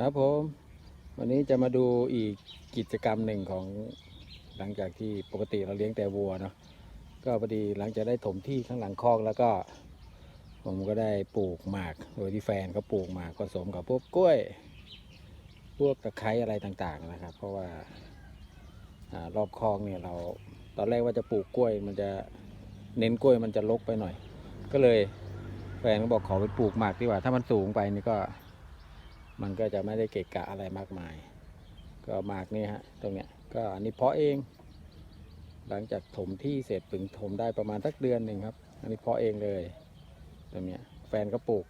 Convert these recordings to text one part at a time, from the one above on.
ครับผมวันนี้จะมาดูอีกกิจกรรมหนึ่งของหลังจากที่ปกติเราเลี้ยงแต่วัวเนาะก็พอดีหลังจากได้ถมที่ข้างหลังคอกแล้วก็ ผมก็ได้ปลูกหมาก โดยที่แฟนเขาปลูกหมากผสมกับพวกกล้วย พวกตะไคร้อะไรต่างๆนะครับ เพราะว่าอารอบคอกเนี่ยเราตอนแรกว่าจะปลูกกล้วย มันจะเน้นกล้วยมันจะลกไปหน่อย ก็เลยแฟนก็บอกขอไปปลูกหมากดีกว่า ถ้ามันสูงไปนี่ก็ มันก็จะไม่ได้เกะกะอะไรมากมาย ก็หมากนี่ฮะตรงเนี้ยก็อันนี้เพาะเอง หลังจากถมที่เสร็จถึงถมได้ประมาณสักเดือนหนึ่งครับ อันนี้เพาะเองเลยตรงเนี้ยแฟนก็ปลูก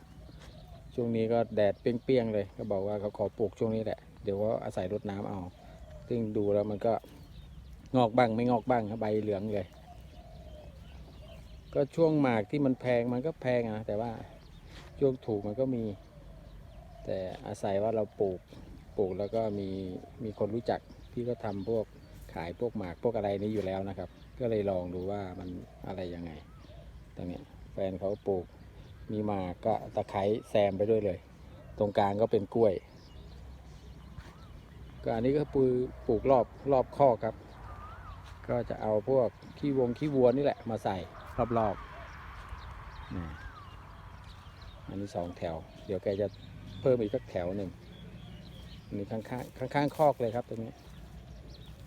ช่วงนี้ก็แดดเปรี้ยงๆเลย ก็บอกว่าเขาขอปลูกช่วงนี้แหละ เดี๋ยวว่าอาศัยรดน้ำเอา ซึ่งดูแล้วมันก็งอกบ้างไม่งอกบ้างครับใบเหลืองเลย ก็ช่วงหมากที่มันแพงมันก็แพงอะแต่ว่าช่วงถูกมันก็มี แต่อาศัยว่าเราปลูกปลูกแล้วก็มีมีคนรู้จักที่ก็ทำพวกขายพวกหมากพวกอะไรนี้อยู่แล้วนะครับ ก็เลยลองดูว่ามันอะไรยังไงตรงนี้แฟนเขาปลูกมีหมากก็ตะไคร้แซมไปด้วยเลย ตรงกลางก็เป็นกล้วย ก็อันนี้ก็ปูปลูกรอบรอบข้อครับ ก็จะเอาพวกขี้วงขี้วัวนี่แหละมาใส่รอบๆนี่อันนี้สองแถว เดี๋ยวแกจะ พิ่มอีกสักแถวหนึ่งนนี้ข้างข้างข้างข้างคอกเลยครับตรงนี้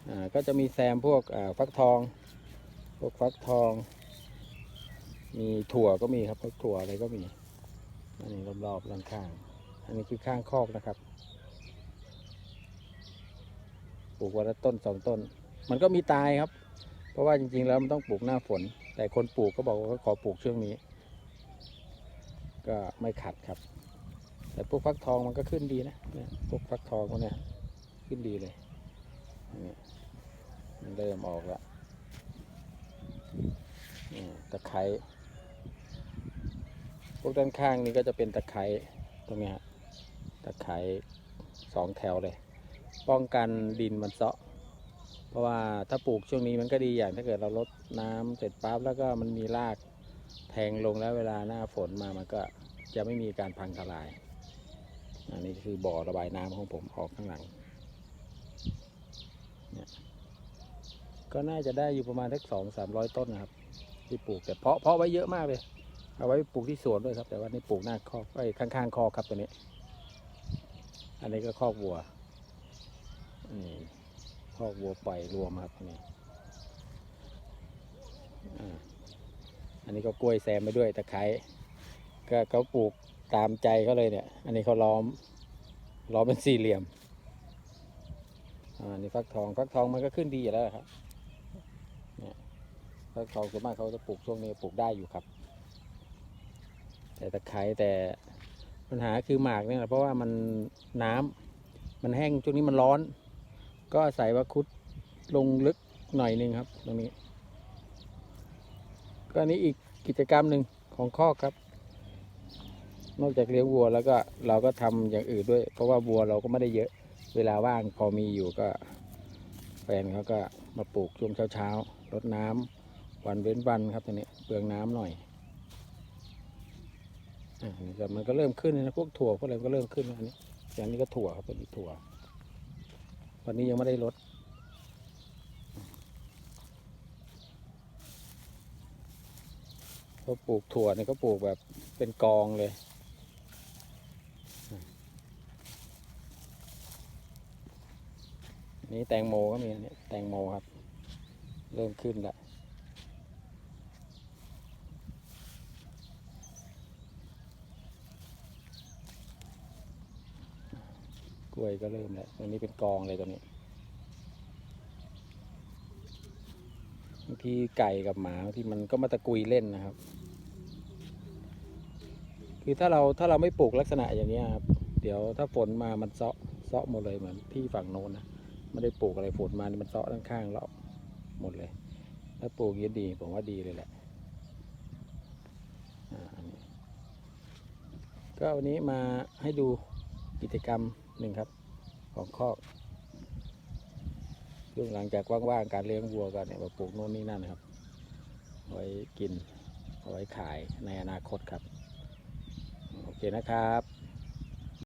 อ่าก็จะมีแซมพวกอ่าฟักทอง พวกฟักทอง มีถั่วก็มีครับพวกถั่วอะไรก็มีอันนี้รอบๆด้านข้าง อันนี้คือข้างคอกนะครับปลูกวันละต้นสองต้น มันก็มีตายครับ เพราะว่าจริงๆแล้วมันต้องปลูกหน้าฝน แต่คนปลูกก็บอกว่าเขาขอปลูกช่วงนี้ ก็ไม่ขัดครับ แต่พวกฟักทองมันก็ขึ้นดีนะเนี่ยพวกฟักทองพวกเนี้ยขึ้นดีเลยเนี่ยมันเริ่มออกแล้วนี่ตะไคร้พวกด้านข้างนี้ก็จะเป็นตะไคร้ตรงเนี้ยฮะตะไคร้สองแถวเลย ป้องกันดินมันเซาะ เพราะว่าถ้าปลูกช่วงนี้มันก็ดีอย่างถ้าเกิดเราลดน้ำเสร็จปั๊บแล้วก็มันมีรากแทงลงแล้วเวลาหน้าฝนมามันก็จะไม่มีการพังทลาย อันนี้คือบ่อระบายน้ำของผมออกข้างหลังเนี่ยก็น่าจะได้อยู่ประมาณสักสองสามร้อยต้นนะครับ ที่ปลูกแต่เพาะเพาะไว้เยอะมากเลย เอาไว้ปลูกที่สวนด้วยครับ แต่ว่านี่ปลูกหน้าคอกไอ้ข้างๆคอกครับตัวนี้ อันนี้ก็คอกวัวนี่คอกวัวปล่อยรวมครับนี่อันนี้ก็กล้วยแซมไปด้วยตะไคร้ก็เขาปลูก ตามใจเขาเลยเนี่ย อันนี้เขาล้อม ล้อมเป็นสี่เหลี่ยม อ่า นี่ฟักทอง ฟักทองมันก็ขึ้นดีอยู่แล้วครับ เนี่ย ฟักทองส่วนมากเขาจะปลูกช่วงนี้ปลูกได้อยู่ครับ แต่ตะไคร้แต่ปัญหาคือหมากเนี่ยเพราะว่ามันน้ำมันแห้งช่วงนี้มันร้อน ก็อาศัยว่าคุดลงลึกหน่อยหนึงครับ ตรงนี้ ก็อันนี้อีกกิจกรรมหนึ่งของคอครับ นอกจากเลี้ยงวัวแล้วก็เราก็ทำอย่างอื่นด้วย เพราะว่าวัวเราก็ไม่ได้เยอะ เวลาว่างพอมีอยู่ก็แฟนเขาก็มาปลูกช่วงเช้าๆรดน้ำวันเว้นวันครับตอนนี้เปลืองน้ำหน่อยอะนี่มันก็เริ่มขึ้นนะพวกถั่วพวกอะไรก็เริ่มขึ้นอันนี้อย่างนี้ก็ถั่วครับตัวนี้ถั่ว วันนี้ยังไม่ได้ลดเขาปลูกถั่วเนี่ยก็ปลูกแบบเป็นกองเลย นี่แตงโมก็มีอันนี้แตงโมครับ เริ่มขึ้นล้วกล้วยก็เริ่มแล้วตรงนี้เป็นกองเลยตัวนี้บางทีไก่กับหมาที่มันก็มาตะกุยเล่นนะครับ คือถ้าเราถ้าเราไม่ปลูกลักษณะอย่างนี้ครับ เดี๋ยวถ้าฝนมามันเซาะเซาะหมดเลยเหมือนที่ฝั่งโน้นนะ ไม่ได้ปลูกอะไรฝนมานี่มันเซาะด้านข้างเราหมดเลย ถ้าปลูกอยางนี้ดีผมว่าดีเลยแหละอ่าอันนก็วันนี้มาให้ดูกิจกรรมหนึ่งครับ ของคอกช่วงหลังจากว่างๆการเลี้ยงวัวกันเนี่ยมาปลูกโน่นนี่นั่นนะครับ ไว้กิน เอาไว้ขายในอนาคตครับ โอเคนะครับ